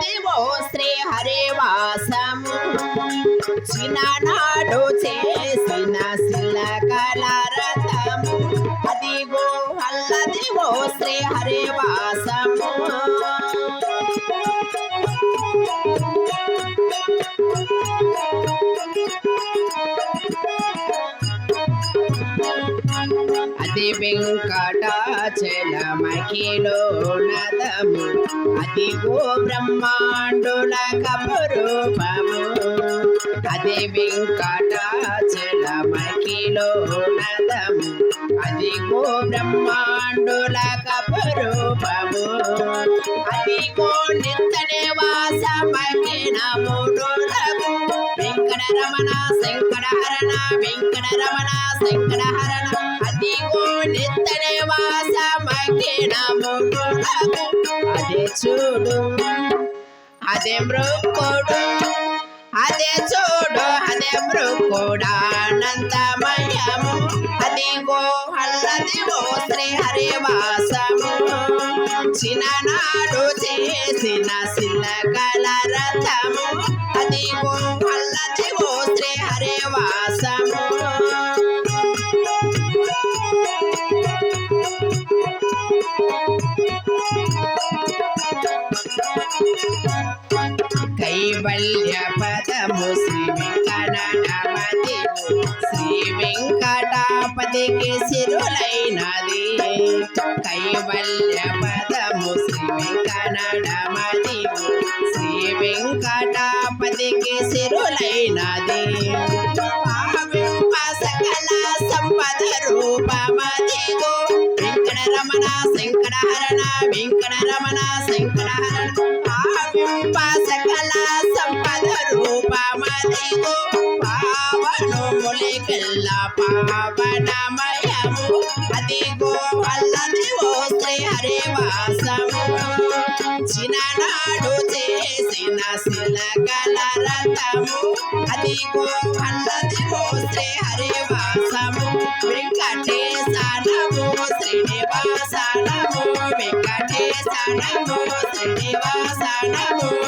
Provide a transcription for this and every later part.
దివో శ్రీ హరివాసము చిన్ననాడు చేసిన శిల కలరతము అదిగో అల్లదివో శ్రీ హరివాసము Thank you. నదము అదిగో బ్రహ్మాండుల కపురూపము అది వెంకటాచలమఖిలో నదము అదిగో బ్రహ్మాండుల కపురూపము అదిగో నిత్తనే వాసమఖినమునులకు వెంకట రమణ శంకర హరణ వెంకట రమణ శంకర హరణ. నిత్తనే వాసమైన మునులకు అదే చూడు అదే మృక్కుడు. అదే చూడు అదే మృక్కుడానందమయము అదిగో ఓ శ్రీ హరివాసము చిన్ననాడు చేసిన శిలకల రథము. అదిగో ఓ శ్రీ హరివాసము కైవల్య పదము శ్రీ వెంకటపతి శ్రీ వెంకటాపతికి సిరులైనది. కైవల్య పదము శ్రీ వెంకటనమతి శ్రీ వెంకటాపతికి సిరులైనది. భావింప సకల సంపద రూపమదిగో వెంకటరమణ శంకరహరణ వెంకటరమణ శంకరహరణ భావింప సకల సంపద రూపమదిగో పావనములికెల్ల పావనమయము అదిగో అల్లదివో శ్రీ హరివాసము చిన్ననాడు చేసిన శిలకల రథము అదిగో అల్లదివో శ్రీ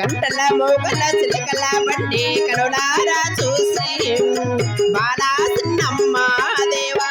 గంటల మోగల చిలకల బండి కరుణారా చూసి. బాలా సిన్నమ్మ దేవా.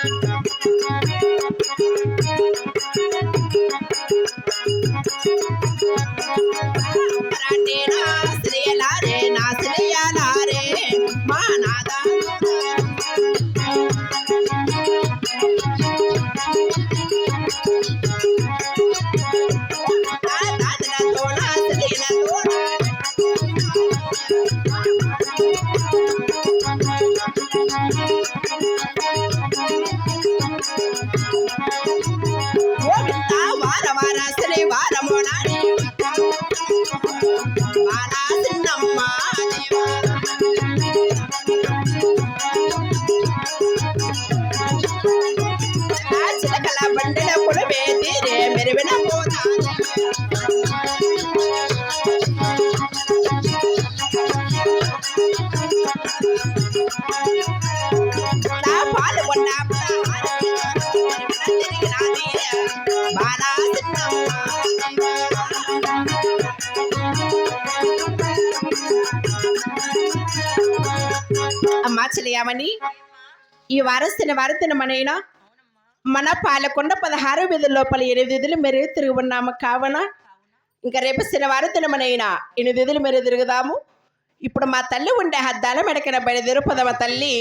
అమ్మా చెలియామని ఈ వారసిన వారతిని మనైనా మన పాలకొండ పదహారు వీధుల లోపల ఎనిమిది విధులు మెరుగు తిరిగి ఉన్నాము కావున ఇంకా రేపు శనివారం తినమనైనా ఎనిమిది విధులు మెరుగు తిరుగుదాము. ఇప్పుడు మా తల్లి ఉండే హద్దాల మెడకిన బయలుదేరు పదవ తల్లి.